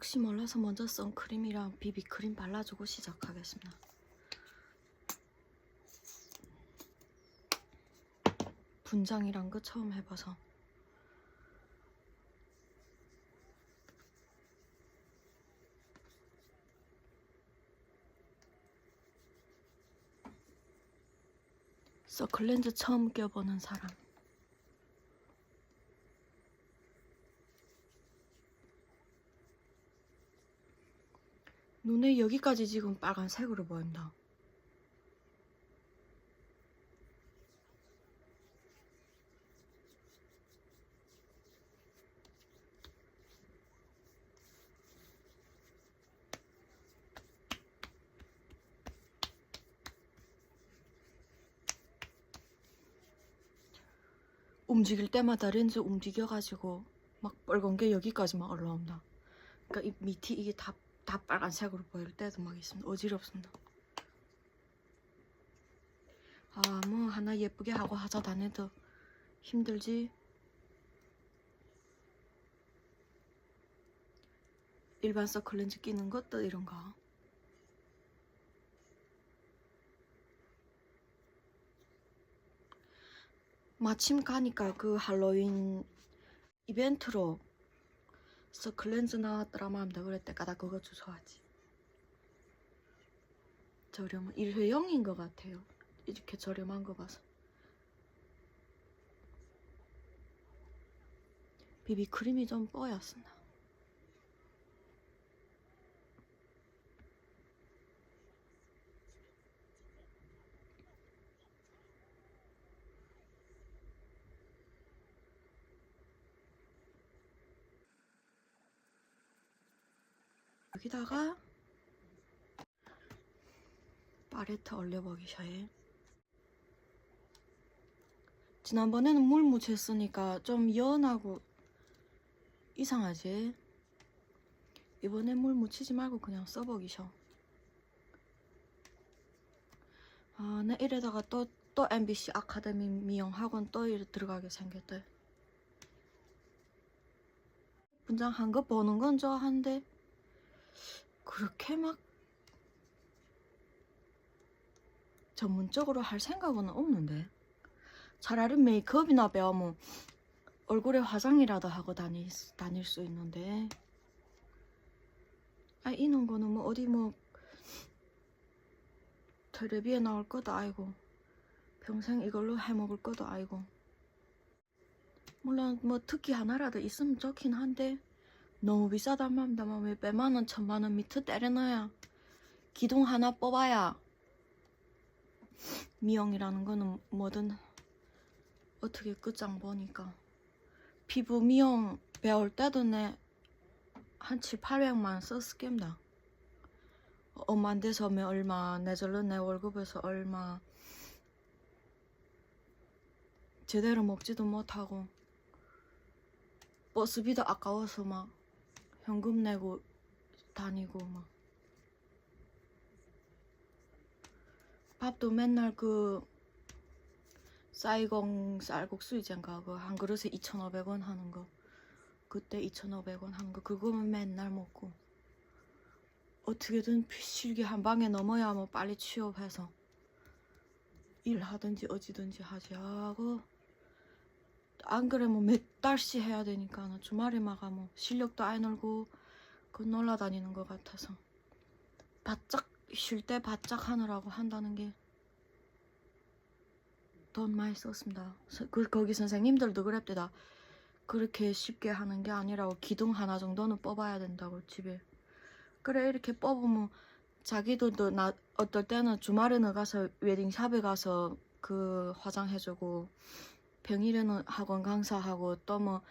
혹시 몰라서 먼저 선크림이랑 비비크림 발라주고 시작하겠습니다. 분장이란 거 처음 해봐서 서클렌즈 처음 껴보는 사람 눈에 여기까지 지금 빨간색으로 보인다. 움직일 때마다 렌즈 움직여가지고 막 빨간 게 여기까지만 올라온다. 그러니까 이 밑이 이게 다, 다 빨간색으로 보일 때도 막 있습니다. 어지럽습니다. 아, 뭐 하나 예쁘게 하고 하자 다녀도 힘들지. 일반 서클렌즈 끼는 것도 이런가. 마침 가니까 그 할로윈 이벤트로 서클렌즈 나왔더라만 한다 그랬대 까다 그거 주워하지. 저렴 일회용인 것 같아요. 이렇게 저렴한 거 봐서. 비비크림이 좀 뽀얗습니 여기다가 파레트 올려보기 샤에. 지난번에는 물 묻혔으니까 좀 연하고 이상하지. 이번엔 물 묻히지 말고 그냥 써보기 셔 아, 내 이래다가 또, 또 MBC 아카데미 미용 학원 또 이래 들어가게 생겼대. 분장 한 거 보는 건 좋아한데 그렇게 막 전문적으로 할 생각은 없는데. 차라리 메이크업이나 배우면 얼굴에 화장이라도 하고 다닐, 다닐 수 있는데. 아 이런 거는 뭐 어디 뭐 텔레비에 나올 것도 아니고 평생 이걸로 해먹을 것도 아니고. 물론 뭐 특기 하나라도 있으면 좋긴 한데 너무 말입니다. 뭐왜 백만원, 천만원 밑에 때려넣어야 기둥 하나 뽑아야 미용이라는 거는 뭐든 어떻게 끝장 보니까 피부 미용 배울 때도 내 한 7, 800만 썼을게입니다. 엄만 돼서 면 얼마, 내절로 내 월급에서 얼마 제대로 먹지도 못하고 버스비도 아까워서 막 현금 내고 다니고 막. 밥도 맨날 그 쌀공 쌀국수 이젠가 그 한 그릇에 2,500원 하는 거. 그때 2,500원 하는 거. 그거만 맨날 먹고. 어떻게든 실기 한 방에 넘어야 뭐 빨리 취업해서 일하든지 어찌든지 하지 하고 안 그러면 몇 달씩 해야 되니까 나 주말에만 가면 실력도 안 늘고 그 놀러 다니는 것 같아서 바짝 쉴 때 바짝 하느라고 한다는 게 돈 많이 썼습니다. 서- 그 거기 선생님들도 그랬대다. 그렇게 쉽게 하는 게 아니라고 기둥 하나 정도는 뽑아야 된다고 집에. 그래 이렇게 뽑으면 자기도 또나 어떨 때는 주말에는 가서 웨딩샵에 가서 그 화장해주고 평일에는 학원 강사하고 또 뭐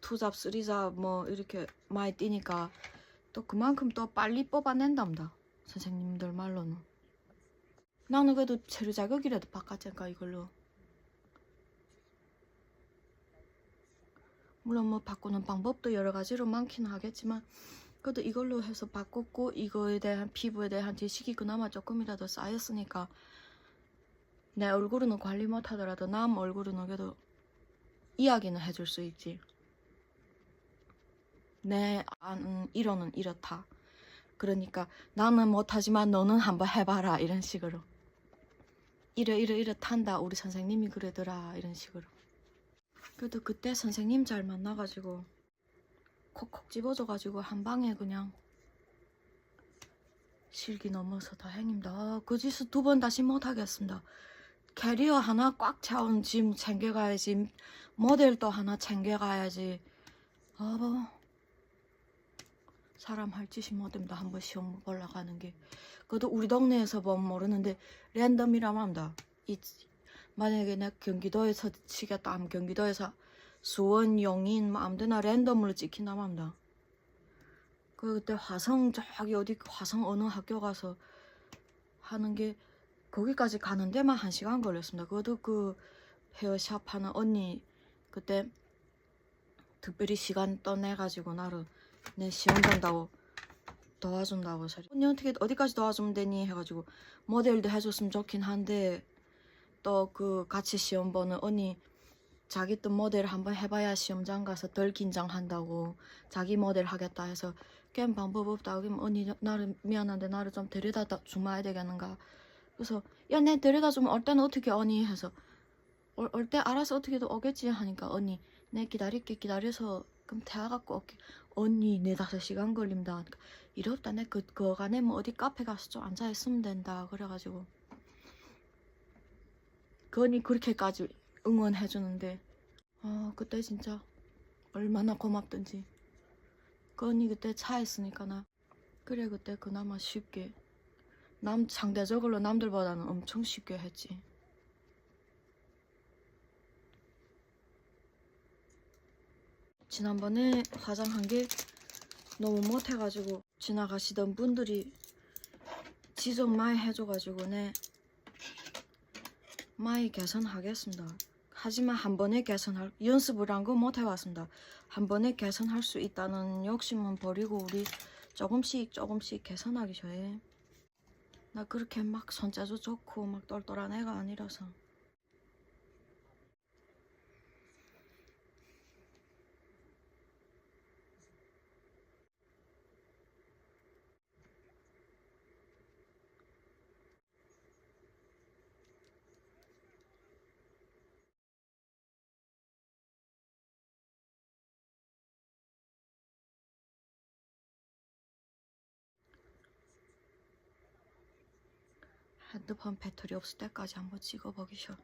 투잡 쓰리잡 뭐 이렇게 많이 뛰니까 또 그만큼 또 빨리 뽑아낸답니다. 선생님들 말로는. 나는 그래도 체류 자격이라도 바꿨잖아 이걸로. 물론 뭐 바꾸는 방법도 여러 가지로 많긴 하겠지만 그래도 이걸로 해서 바꿨고 이거에 대한 피부에 대한 지식이 그나마 조금이라도 쌓였으니까 내 얼굴은 관리 못하더라도 남 얼굴은 그래도 이야기는 해줄 수 있지. 내 아는 이론은 이렇다. 그러니까 나는 못하지만 너는 한번 해봐라 이런 식으로. 이래 이래 탄다 우리 선생님이 그러더라 이런 식으로. 그래도 그때 선생님 잘 만나가지고 콕콕 집어줘가지고 한 방에 그냥 실기 넘어서 다행입니다. 아, 그 짓을 두 번 다시 못하겠습니다. 캐리어 하나 꽉 차온 짐 챙겨가야지. 모델도 하나 챙겨가야지. 아 뭐. 사람 할 짓이 뭐됩니다 한 번 시험 올라가는 게. 그래도 우리 동네에서 보면 모르는데 랜덤이라고 합니다. 이, 만약에 내 경기도에서 치겠다. 하면 경기도에서 수원, 용인 뭐 아무데나 랜덤으로 찍힌다고 합니다. 그 그때 화성 저기 어디 화성 어느 학교 가서 하는 게 거기까지 가는 데만 한 시간 걸렸습니다. 그것도 그 헤어샵 하는 언니 그때 특별히 시간 떠내가지고 나를 내 시험 본다고 도와준다고 언니 어떻게 어디까지 도와주면 되니 해가지고 모델도 해줬으면 좋긴 한데 또 그 같이 시험 보는 언니 자기 또 모델 한번 해봐야 시험장 가서 덜 긴장한다고 자기 모델 하겠다 해서 깬 방법 없다 그러면 언니 나를 미안한데 나를 좀 데려다 주마야 되겠는가 그래서 야 내 데려다 주면 올 때는 어떻게 오니? 해서 올 때 알아서 어떻게든 오겠지? 하니까 언니 내 기다릴게. 기다려서 그럼 대화 갖고 올게 언니 네 다섯 시간 걸린다. 하니까 이래 없다. 내 그 그간에 뭐 어디 카페 가서 좀 앉아 있으면 된다. 그래가지고. 그 언니 그렇게까지 응원해 주는데 아 그때 진짜 얼마나 고맙던지. 그 언니 그때 차에 있으니까 나 그래 그때 그나마 쉽게 남 상대적으로 남들보다는 엄청 쉽게 했지. 지난번에 화장한 게 너무 못해가지고 지나가시던 분들이 지적 많이 해줘가지고 내 많이 개선하겠습니다. 하지만 한 번에 개선할 연습을 한 거 못해왔습니다. 한 번에 개선할 수 있다는 욕심은 버리고 우리 조금씩 조금씩 개선하기 전에 나 그렇게 막 손재주 좋고 막 똘똘한 애가 아니라서 핸드폰 배터리 없을 때까지 한번 찍어보기쇼.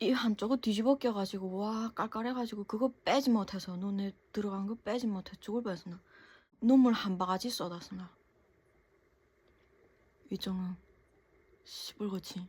이 한쪽을 뒤집어 껴가지고 와 깔깔해가지고 그거 빼지 못해서 눈에 들어간 거 빼지 못해 죽을 뻔했어 나. 눈물 한 바가지 쏟았어 나. 이정은 시뻘겋지